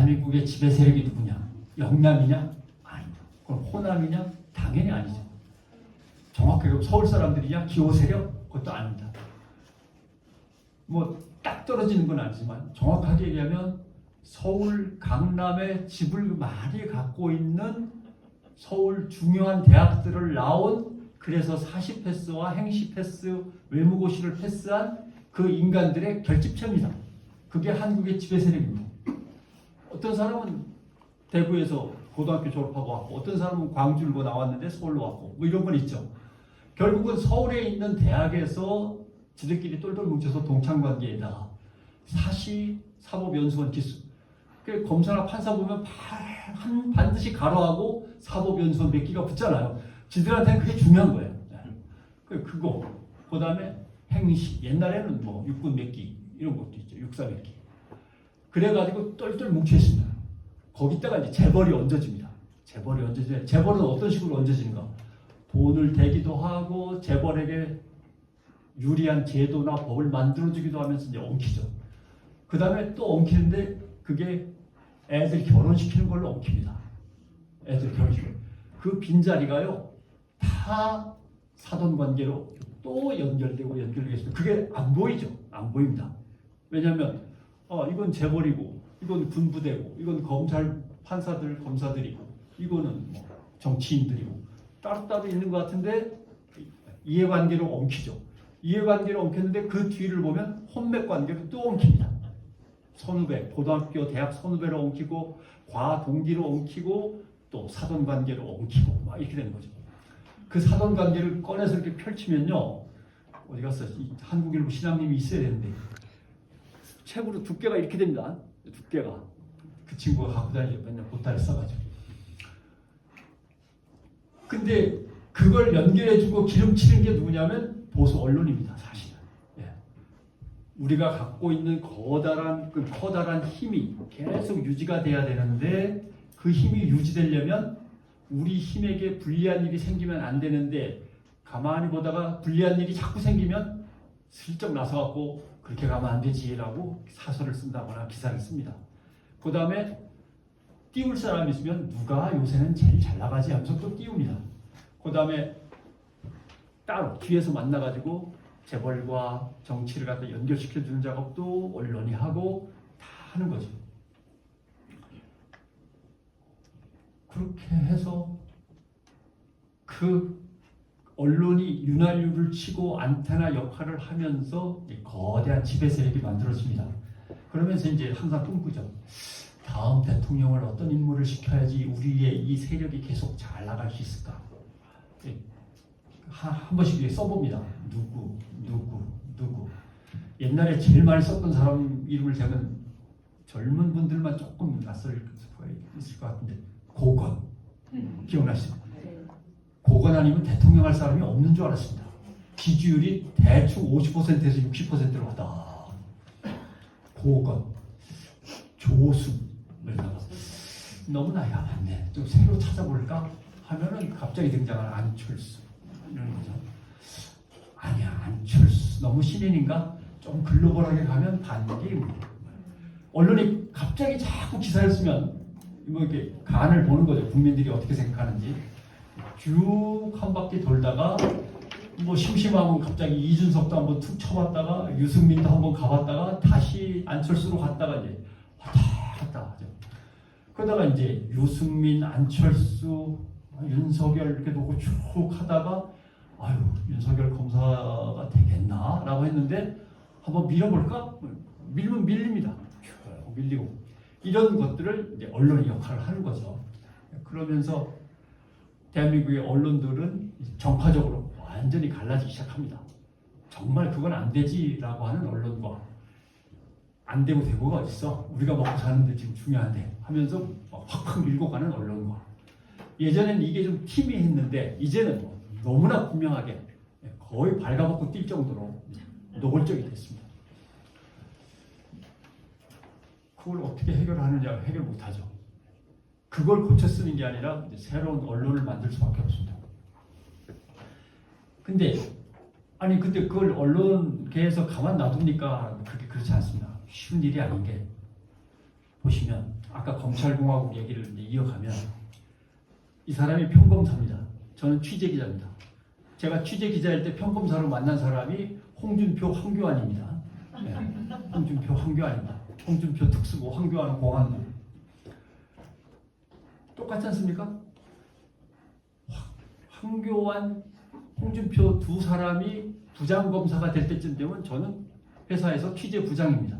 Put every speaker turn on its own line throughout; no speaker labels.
대한민국의 지배 세력이 누구냐? 영남이냐? 아니다. 그럼 호남이냐? 당연히 아니죠. 정확하게 서울 사람들이냐? 기호 세력? 그것도 아닙니다. 뭐 딱 떨어지는 건 아니지만 정확하게 얘기하면 서울 강남에 집을 많이 갖고 있는 서울 중요한 대학들을 나온 그래서 40 패스와 행시 패스, 외무고시를 패스한 그 인간들의 결집체입니다. 그게 한국의 지배 세력입니다. 어떤 사람은 대구에서 고등학교 졸업하고 왔고 어떤 사람은 광주를 뭐 나왔는데 서울로 왔고 뭐 이런 건 있죠. 결국은 서울에 있는 대학에서 지들끼리 똘똘 뭉쳐서 동창관계에다가 사시, 사법연수원 기수 그 검사나 판사 보면 바- 한 반드시 가로하고 사법연수원 몇 기가 붙잖아요. 지들한테는 그게 중요한 거예요. 네. 그 그거 그 다음에 행시 옛날에는 뭐 육군 몇 기 이런 것도 있죠. 육사 몇 기. 그래가지고 똘똘 뭉쳐 있습니다. 거기다가 이제 재벌이 얹어집니다. 재벌이 얹어져. 재벌은 어떤 식으로 얹어지는가? 돈을 대기도 하고 재벌에게 유리한 제도나 법을 만들어주기도 하면서 이제 엉키죠. 그 다음에 또 엉키는데 그게 애들 결혼시키는 걸로 엉킵니다. 애들 결혼시키는. 그 빈자리가요, 다 사돈 관계로 또 연결되고 있습니다. 그게 안 보이죠. 안 보입니다. 왜냐하면 어, 이건 재벌이고, 이건 군부대고, 이건 검찰 판사들 검사들이고, 이거는 뭐 정치인들이고 따로따로 있는 것 같은데 이해관계로 엉키죠. 이해관계로 엉켰는데 그 뒤를 보면 혼맥 관계로 또 엉킵니다. 선후배, 고등학교, 대학 선후배로 엉키고 과 동기로 엉키고 또 사돈 관계로 엉키고 막 이렇게 되는 거죠. 그 사돈 관계를 꺼내서 이렇게 펼치면요. 어디 갔어? 이 한국일보 신앙님이 있어야 되는데 책으로 두께가 이렇게 됩니다. 두께가 그 친구가 갖고 다니죠. 맨날 보따리 써가지고. 근데 그걸 연결해주고 기름치는 게 누구냐면 보수 언론입니다. 사실은. 예. 우리가 갖고 있는 거다란 그 커다란 힘이 계속 유지가 돼야 되는데 그 힘이 유지되려면 우리 힘에게 불리한 일이 생기면 안 되는데 가만히 보다가 불리한 일이 자꾸 생기면 슬쩍 나서갖고 그렇게 가면 안 되지라고 사설을 쓴다거나 기사를 씁니다. 그 다음에 띄울 사람이 있으면 누가 요새는 제일 잘 나가지 하면서 또 띄웁니다. 그 다음에 따로 뒤에서 만나가지고 재벌과 정치를 갖다 연결시켜주는 작업도 언론이 하고 다 하는 거죠. 그렇게 해서 그 언론이 윤활유를 치고 안테나 역할을 하면서 이 거대한 지배 세력이 만들어집니다. 그러면서 이제 항상 꿈꾸죠. 다음 대통령을 어떤 인물을 시켜야지 우리의 이 세력이 계속 잘 나갈 수 있을까? 예, 한, 한 번씩 써봅니다. 누구, 누구, 누구. 옛날에 제일 많이 썼던 사람 이름을 대면 젊은 분들만 조금 낯설 수가 있을 것 같은데 고건 기억나시죠? 고건 아니면 대통령 할 사람이 없는 줄 알았습니다. 지지율이 대충 50%에서 60%로 가다. 고건, 조수 이러다가 너무 나이가 많네. 좀 새로 찾아볼까 하면은 갑자기 등장하는 안철수 이런 거죠. 아니야 안철수 너무 신인인가? 좀 글로벌하게 가면 반기 언론이 갑자기 자꾸 기사를 쓰면 뭐 이렇게 간을 보는 거죠. 국민들이 어떻게 생각하는지 쭉 한 바퀴 돌다가 뭐 심심하면 갑자기 이준석도 한번 툭 쳐봤다가 유승민도 한번 가봤다가 다시 안철수로 갔다가 이제 왔다 갔다 하죠. 그러다가 이제 유승민, 안철수, 윤석열 이렇게 놓고 쭉 하다가 아유 윤석열 검사가 되겠나라고 했는데 한번 밀어볼까? 밀면 밀립니다. 쭉 밀리고 이런 것들을 이제 언론이 역할을 하는 거죠. 그러면서 대한민국의 언론들은 정파적으로 완전히 갈라지기 시작합니다. 정말 그건 안 되지라고 하는 언론과 안 되고 되고가 있어. 우리가 먹고 사는데 지금 중요한데 하면서 막 확확 밀고 가는 언론과 예전에는 이게 좀 팀이했는데 이제는 뭐 너무나 분명하게 거의 발가벗고 뛸 정도로 노골적이 됐습니다. 그걸 어떻게 해결하느냐 해결 못하죠. 그걸 고쳐 쓰는 게 아니라 새로운 언론을 만들 수밖에 없습니다. 근데 아니 근데 그걸 언론계에서 가만 놔둡니까? 그게 그렇지 않습니다. 쉬운 일이 아닌 게 보시면 아까 검찰공화국 얘기를 이어가면 이 사람이 평검사입니다. 저는 취재 기자입니다. 제가 취재 기자일 때 평검사로 만난 사람이 홍준표 황교안입니다. 네. 홍준표 황교안입니다. 홍준표 특수부 황교안 공안부 똑같지 않습니까? 황- 황교안 홍준표 두 사람이 부장검사가 될 때쯤 되면 저는 회사에서 취재 부장입니다.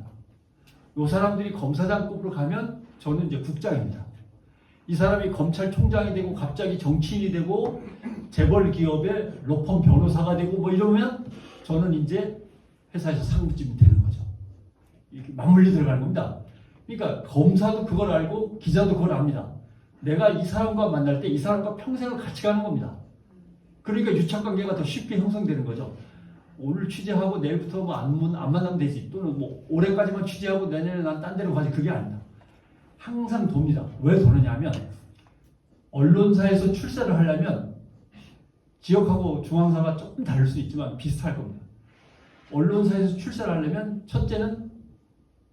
이 사람들이 검사장급으로 가면 저는 이제 국장입니다. 이 사람이 검찰총장이 되고 갑자기 정치인이 되고 재벌 기업의 로펌 변호사가 되고 뭐 이러면 저는 이제 회사에서 상무쯤이 되는 거죠. 이렇게 맞물려 들어가는 겁니다. 그러니까 검사도 그걸 알고 기자도 그걸 압니다. 내가 이 사람과 만날 때 이 사람과 평생을 같이 가는 겁니다. 그러니까 유착 관계가 더 쉽게 형성되는 거죠. 오늘 취재하고 내일부터 뭐 안 안 만나면 되지. 또는 뭐 올해까지만 취재하고 내년에 난 딴 데로 가지. 그게 아니다. 항상 돕니다. 왜 도느냐 하면 언론사에서 출세를 하려면 지역하고 중앙사가 조금 다를 수 있지만 비슷할 겁니다. 언론사에서 출세를 하려면 첫째는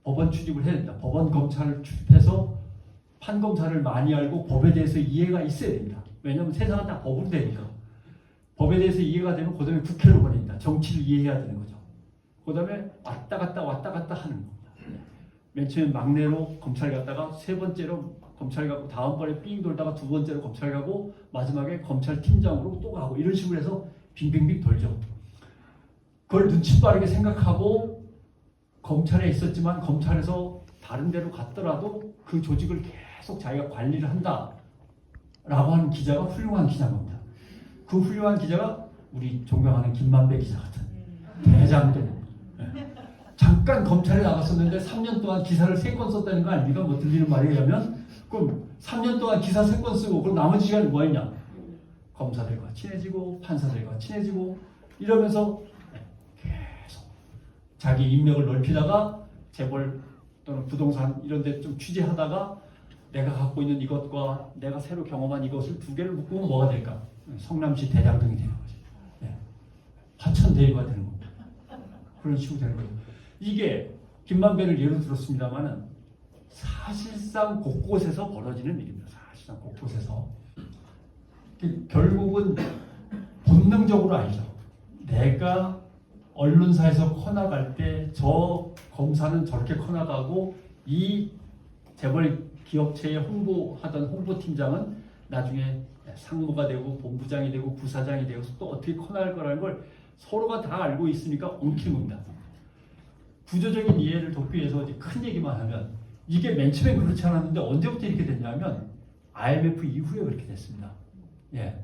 법원 출입을 해야 된다. 법원 검찰을 출입해서 판검사를 많이 알고 법에 대해서 이해가 있어야 됩니다. 왜냐하면 세상은 다 법으로 되니까. 법에 대해서 이해가 되면 그 다음에 국회로 보냅니다. 정치를 이해해야 되는 거죠. 그 다음에 왔다 갔다 왔다 갔다 하는 겁니다. 맨 처음에 막내로 검찰 갔다가 세 번째로 검찰 가고 다음번에 삥 돌다가 두 번째로 검찰 가고 마지막에 검찰 팀장으로 또 가고 이런 식으로 해서 빙빙빙 돌죠. 그걸 눈치 빠르게 생각하고 검찰에 있었지만 검찰에서 다른 데로 갔더라도 그 조직을 계속 자기가 관리를 한다라고 하는 기자가 훌륭한 기자인 겁니다. 그 훌륭한 기자가 우리 존경하는 김만배 기자 같은 대장들. 예. 잠깐 검찰에 나갔었는데 3년 동안 기사를 3건 썼다는 거 아닙니까? 뭐 들리는 의하면 그럼 3년 동안 기사 3건 쓰고 그럼 나머지 시간이 뭐 했냐? 검사들과 친해지고 판사들과 친해지고 이러면서 계속 자기 인맥을 넓히다가 재벌 또는 부동산 이런 데 좀 취재하다가 내가 갖고 있는 이것과 내가 새로 경험한 이것을 두 개를 묶으면 뭐가 될까? 성남시 대장동이 되는 거죠. 네. 화천대유가 되는 겁니다. 그런 식으로 되는 거죠. 이게 김만배를 예로 들었습니다만은 사실상 곳곳에서 벌어지는 일입니다. 사실상 곳곳에서 그 결국은 본능적으로 알죠. 내가 언론사에서 커나갈 때 저 검사는 저렇게 커나가고 이 재벌 기업체에 홍보하던 홍보팀장은 나중에 상무가 되고 본부장이 되고 부사장이 되고 또 어떻게 커나갈 거라는 걸 서로가 다 알고 있으니까 엉키는 겁니다. 구조적인 이해를 돕기 위해서 이제 큰 얘기만 하면 이게 맨 처음엔 그렇지 않았는데 언제부터 이렇게 됐냐면 IMF 이후에 그렇게 됐습니다. 예.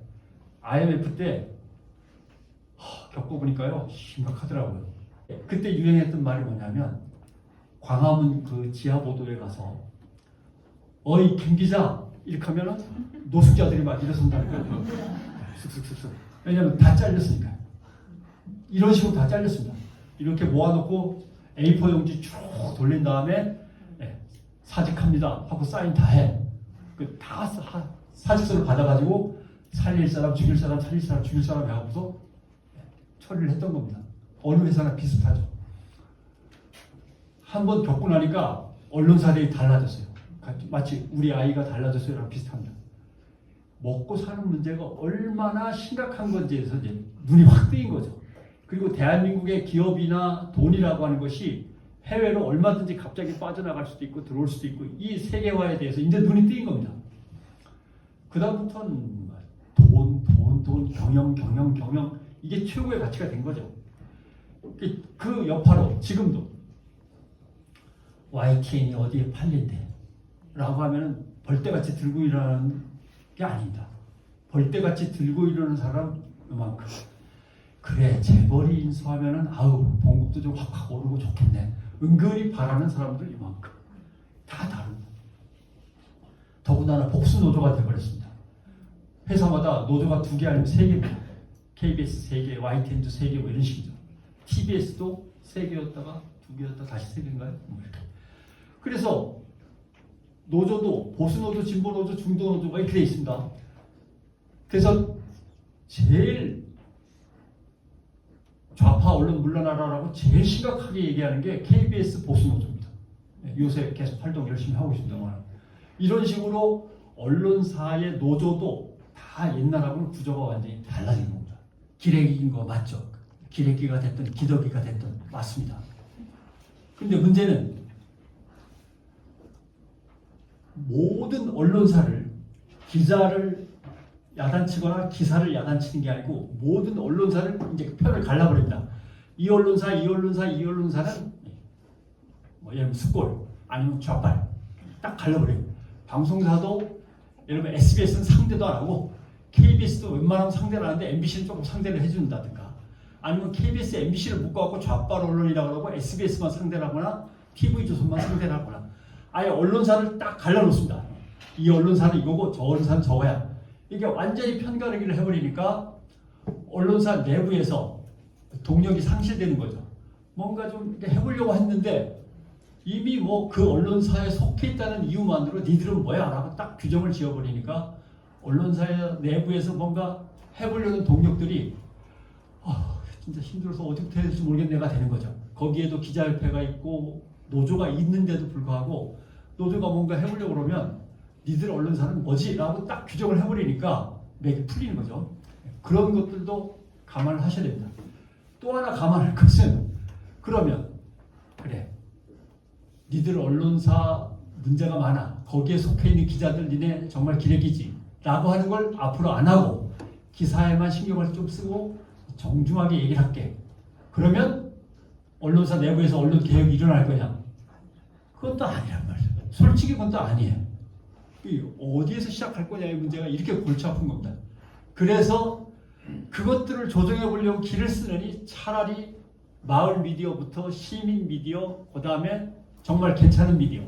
IMF 때 하, 겪어보니까요 심각하더라고요. 그때 유행했던 말이 뭐냐면 광화문 그 지하 보도에 가서 어이 김 기자 이렇게 하면은 노숙자들이 막 일어선다니까요. 슥슥슥슥. 왜냐면 다 잘렸으니까. 이런 식으로 다 잘렸습니다. 이렇게 모아놓고 A4 용지 쭉 돌린 다음에 예, 사직합니다 하고 사인 다 해. 그 다 사직서를 받아가지고 살릴 사람 죽일 사람 살릴 사람 죽일 사람 해갖고서 예, 처리를 했던 겁니다. 어느 회사나 비슷하죠. 한 번 겪고 나니까 언론사들이 달라졌어요. 마치 우리 아이가 달라졌어요랑 비슷합니다. 먹고 사는 문제가 얼마나 심각한 건지에서 이제 눈이 확 뜨인 거죠. 그리고 대한민국의 기업이나 돈이라고 하는 것이 해외로 얼마든지 갑자기 빠져나갈 수도 있고 들어올 수도 있고 이 세계화에 대해서 이제 눈이 뜨인 겁니다. 그다음부터는 돈, 돈, 돈, 경영, 경영, 경영 이게 최고의 가치가 된 거죠. 그- 그 여파로 지금도 YTN이 어디에 팔린대 라고 하면 벌떼같이 들고 일어나는 게 아니다. 벌떼같이 들고 일어나는 사람 요만큼 그래 재벌이 인수하면은 아우 봉급도 좀 확확 오르고 좋겠네. 은근히 바라는 사람들 이만큼 다 다릅니다. 더군다나 복수 노조가 되어버렸습니다. 회사마다 노조가 두 개 아니면 세 개입니다. KBS 세 개, YTN도 세 개, 뭐 이런 식이죠. TBS도 세 개였다가 두 개였다 다시 세 개인가요? 뭐 이렇게. 그래서 노조도 보수 노조, 진보 노조, 중도 노조가 이렇게 돼 있습니다. 그래서 제일 좌파 언론 물러나라라고 제일 심각하게 얘기하는 게 KBS 보수 노조입니다. 요새 계속 활동 열심히 하고 있습니다만 이런 식으로 언론사의 노조도 다 옛날하고는 구조가 완전히 달라진 겁니다. 기레기인 거 맞죠? 기레기가 됐든 기덕이가 됐든 맞습니다. 근데 문제는 모든 언론사를 기자를 야단치거나 기사를 야단치는 게 아니고 모든 언론사를 이제 편을 갈라버립니다. 이 언론사, 이 언론사, 이 언론사는 뭐 예를 들면 숫골 아니면 좌빨 딱 갈라버려요. 방송사도 예를 들면 SBS는 상대도 안 하고 KBS도 웬만하면 상대를 하는데 MBC는 조금 상대를 해준다든가 아니면 KBS, MBC를 묶어갖고 좌빨 언론이라고 그러고 SBS만 상대를 하거나 TV조선만 상대를 하거나 아예 언론사를 딱 갈라놓습니다. 이 언론사는 이거고 저 언론사는 저거야. 이게 완전히 편가르기를 해버리니까 언론사 내부에서 동력이 상실되는 거죠. 뭔가 좀 이렇게 해보려고 했는데 이미 뭐 그 언론사에 속해 있다는 이유만으로 니들은 뭐야? 라고 딱 규정을 지어버리니까 언론사의 내부에서 뭔가 해보려는 동력들이 아, 진짜 힘들어서 어떻게 해야 될지 모르겠네가 되는 거죠. 거기에도 기자협회가 있고 노조가 있는데도 불구하고 노조가 뭔가 해보려고 그러면 니들 언론사는 뭐지? 라고 딱 규정을 해버리니까 맥이 풀리는 거죠. 그런 것들도 감안을 하셔야 됩니다. 또 하나 감안할 것은 그러면 그래 니들 언론사 문제가 많아 거기에 속해 있는 기자들 니네 정말 기레기지 라고 하는 걸 앞으로 안 하고 기사에만 신경을 좀 쓰고 정중하게 얘기를 할게 그러면 언론사 내부에서 언론 개혁이 일어날 거냐 또 아니란 말이야 솔직히 그건 또 아니에요 이 어디에서 시작할 거냐의 문제가 이렇게 골치 아픈 겁니다 그래서 그것들을 조정해 보려고 길을 쓰느니 차라리 마을 미디어부터 시민 미디어, 그 다음에 정말 괜찮은 미디어.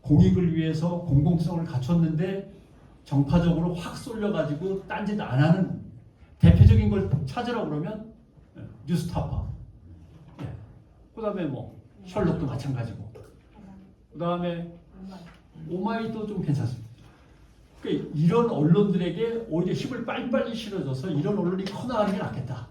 공익을 위해서 공공성을 갖췄는데 정파적으로 확 쏠려가지고 딴짓 안 하는 대표적인 걸 찾으라 그러면 예, 뉴스타파. 예. 그 다음에 뭐 셜록도 마찬가지고. 그 다음에 오마이도 좀 괜찮습니다. 그러니까 이런 언론들에게 오히려 힘을 빨리빨리 실어줘서 이런 언론이 커나가는 게 낫겠다.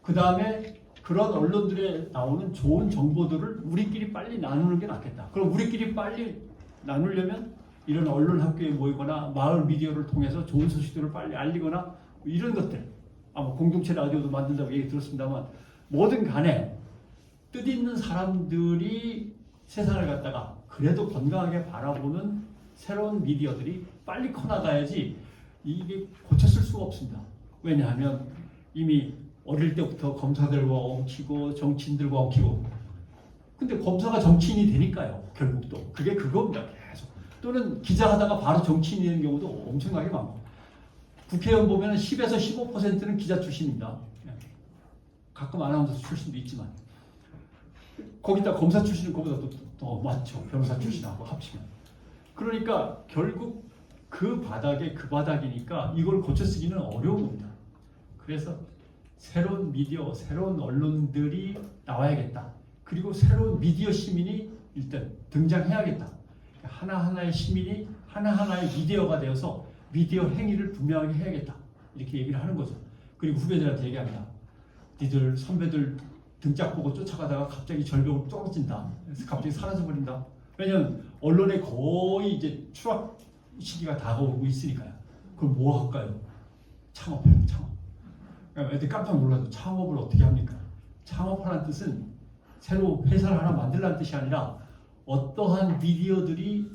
그 다음에 그런 언론들에 나오는 좋은 정보들을 우리끼리 빨리 나누는 게 낫겠다. 그럼 우리끼리 빨리 나누려면 이런 언론 학교에 모이거나 마을 미디어를 통해서 좋은 소식들을 빨리 알리거나 이런 것들. 아마 공동체 라디오도 만든다고 얘기 들었습니다만 뭐든 간에 뜻 있는 사람들이 세상을 갖다가 그래도 건강하게 바라보는 새로운 미디어들이 빨리 커나가야지 이게 고쳤을 수가 없습니다. 왜냐하면 이미 어릴 때부터 검사들과 엉키고 정치인들과 엉키고. 근데 검사가 정치인이 되니까요 결국 또 그게 그겁니다 계속. 또는 기자 하다가 바로 정치인이 되는 경우도 엄청나게 많고. 국회의원 보면 10에서 15%는 기자 출신입니다. 예. 가끔 아나운서 출신도 있지만. 거기다 검사 출신은 그보다 더, 더 많죠 변호사 출신하고 합치면 그러니까 결국 그 바닥에 그 바닥이니까 이걸 고쳐 쓰기는 어려운 겁니다 그래서 새로운 미디어, 새로운 언론들이 나와야겠다. 그리고 새로운 미디어 시민이 일단 등장해야겠다. 하나하나의 시민이 하나하나의 미디어가 되어서 미디어 행위를 분명하게 해야겠다. 이렇게 얘기를 하는 거죠. 그리고 후배들한테 얘기합니다. 니들 선배들 등짝 보고 쫓아가다가 갑자기 절벽으로 떨어진다. 그래서 갑자기 사라져버린다. 왜냐면 언론에 거의 이제 추락 시기가 다가오고 있으니까요. 그럼 뭐 할까요? 창업해요, 창업. 그러니까 애들 깜짝 놀라서 창업을 어떻게 합니까? 창업하라는 뜻은 새로 회사를 하나 만들라는 뜻이 아니라 어떠한 미디어들이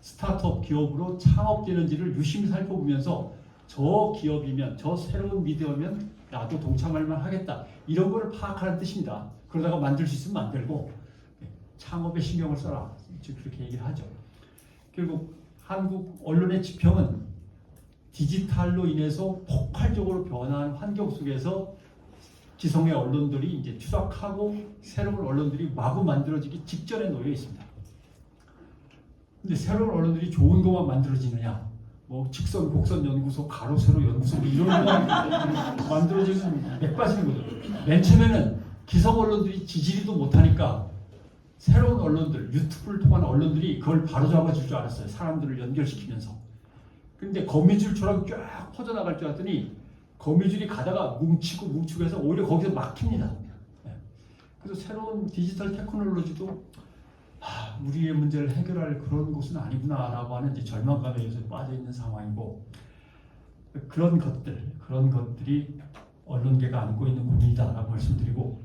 스타트업 기업으로 창업되는지를 유심히 살펴보면서 저 기업이면 저 새로운 미디어면 나도 동참할 만 하겠다 이런 거를 파악하는 뜻입니다. 그러다가 만들 수 있으면 만들고 창업에 신경을 써라 즉 그렇게 얘기를 하죠. 결국 한국 언론의 지평은 디지털로 인해서 폭발적으로 변화한 환경 속에서 기성의 언론들이 이제 추락하고 새로운 언론들이 마구 만들어지기 직전에 놓여 있습니다. 근데 새로운 언론들이 좋은 것만 만들어지느냐? 뭐 직선, 곡선 연구소, 가로, 세로 연구소 뭐 이런 것만 만들어지면 맥 빠지는 거죠. 맨 처음에는 기성 언론들이 지지리도 못하니까 새로운 언론들, 유튜브를 통한 언론들이 그걸 바로잡아 줄 줄 알았어요. 사람들을 연결시키면서. 근데 거미줄처럼 쫙 퍼져나갈 줄 알았더니 거미줄이 가다가 뭉치고 뭉치고 해서 오히려 거기서 막힙니다. 예. 그래서 새로운 디지털 테크놀로지도 하, 우리의 문제를 해결할 그런 곳은 아니구나라고 하는 이제 절망감에 요새 빠져 있는 상황이고 그런 것들 그런 것들이 언론계가 안고 있는 고민이다라고 말씀드리고